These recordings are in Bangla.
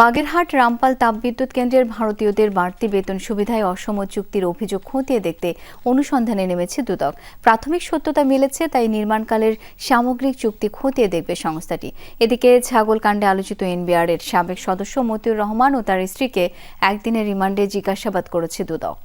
বাগেরহাট রামপাল তাপবিদ্যুৎ কেন্দ্রের ভারতীয়দের বাড়তি বেতন সুবিধায় অসম চুক্তির অভিযোগ খতিয়ে দেখতে অনুসন্ধানে নেমেছে দুদক। প্রাথমিক সত্যতা মিলেছে, তাই নির্মাণকালের সামগ্রিক চুক্তি খতিয়ে দেখবে সংস্থাটি। এদিকে ছাগলকাণ্ডে আলোচিত এনবিআর এর সাবেক সদস্য মতিউর রহমান ও তার স্ত্রীকে একদিনের রিমান্ডে জিজ্ঞাসাবাদ করেছে দুদক।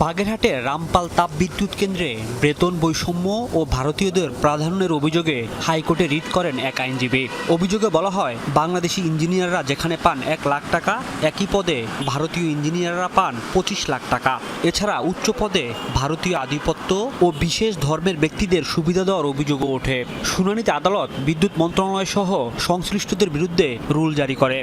বাগেরহাটের রামপাল তাপবিদ্যুৎ কেন্দ্রে বেতন বৈষম্য ও ভারতীয়দের প্রাধান্যের অভিযোগে হাইকোর্টে রিট করেন এক আইনজীবী। অভিযোগে বলা হয়, বাংলাদেশি ইঞ্জিনিয়াররা যেখানে পান এক লাখ টাকা, একই পদে ভারতীয় ইঞ্জিনিয়াররা পান পঁচিশ লাখ টাকা। এছাড়া উচ্চ পদে ভারতীয় আধিপত্য ও বিশেষ ধর্মের ব্যক্তিদের সুবিধা দেওয়ার অভিযোগও ওঠে। শুনানিতে আদালত বিদ্যুৎ মন্ত্রণালয় সহ সংশ্লিষ্টদের বিরুদ্ধে রুল জারি করে।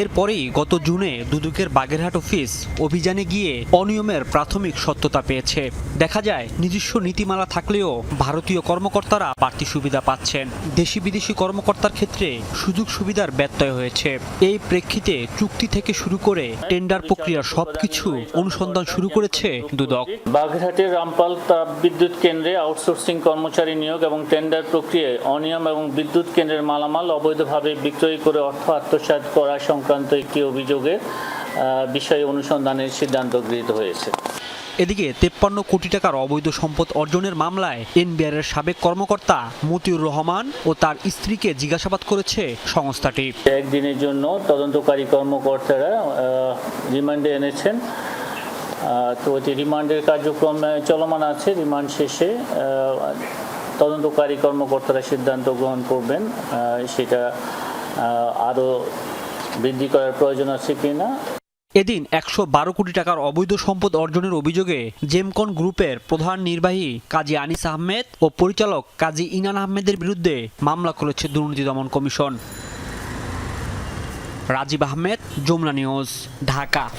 এরপরেই গত জুনে দুদকের বাগেরহাট অফিস অভিযানে গিয়ে অনিয়মের প্রাথমিক সত্যতা পেয়েছে। দেখা যায়, নিজস্ব নীতিমালা থাকলেও ভারতীয় কর্মকর্তারা বাড়তি সুবিধা পাচ্ছেন। দেশি বিদেশি কর্মকর্তার ক্ষেত্রে সুযোগ সুবিধার ব্যত্যয় হয়েছে। এই প্রেক্ষিতে চুক্তি থেকে শুরু করে টেন্ডার প্রক্রিয়া সবকিছু অনুসন্ধান শুরু করেছে দুদক। বাগেরহাটের রামপাল তাপ বিদ্যুৎ কেন্দ্রে আউটসোর্সিং কর্মচারী নিয়োগ এবং টেন্ডার প্রক্রিয়ায় অনিয়ম এবং বিদ্যুৎ কেন্দ্রের মালামাল অবৈধভাবে বিক্রয় করে অর্থ আত্মসাৎ করা সংক্রান্ত একটি অভিযোগে বিষয়ে অনুসন্ধানের সিদ্ধান্ত গৃহীত হয়েছে। এদিকে তেপ্পান্ন কোটি টাকার অবৈধ সম্পদ অর্জনের মামলায় এনবিআর এর সাবেক কর্মকর্তা মতিউর রহমান ও তার স্ত্রীকে জিজ্ঞাসাবাদ করেছে সংস্থাটি। একদিনের জন্য তদন্তকারী কর্মকর্তারা রিমান্ডে এনেছেন। তো এটি রিমান্ডের কার্যক্রম চলমান আছে। রিমান্ড শেষে তদন্তকারী কর্মকর্তারা সিদ্ধান্ত গ্রহণ করবেন। সেটা আরও বৃদ্ধি করার প্রয়োজন আছে কিনা? এদিন একশো বারো কোটি টাকার অবৈধ সম্পদ অর্জনের অভিযোগে জেমকন গ্রুপের প্রধান নির্বাহী কাজী আনিস আহমেদ ও পরিচালক কাজী ইনান আহমেদের বিরুদ্ধে মামলা করেছে দুর্নীতি দমন কমিশন। রাজীব আহমেদ, যমুনা নিউজ, ঢাকা।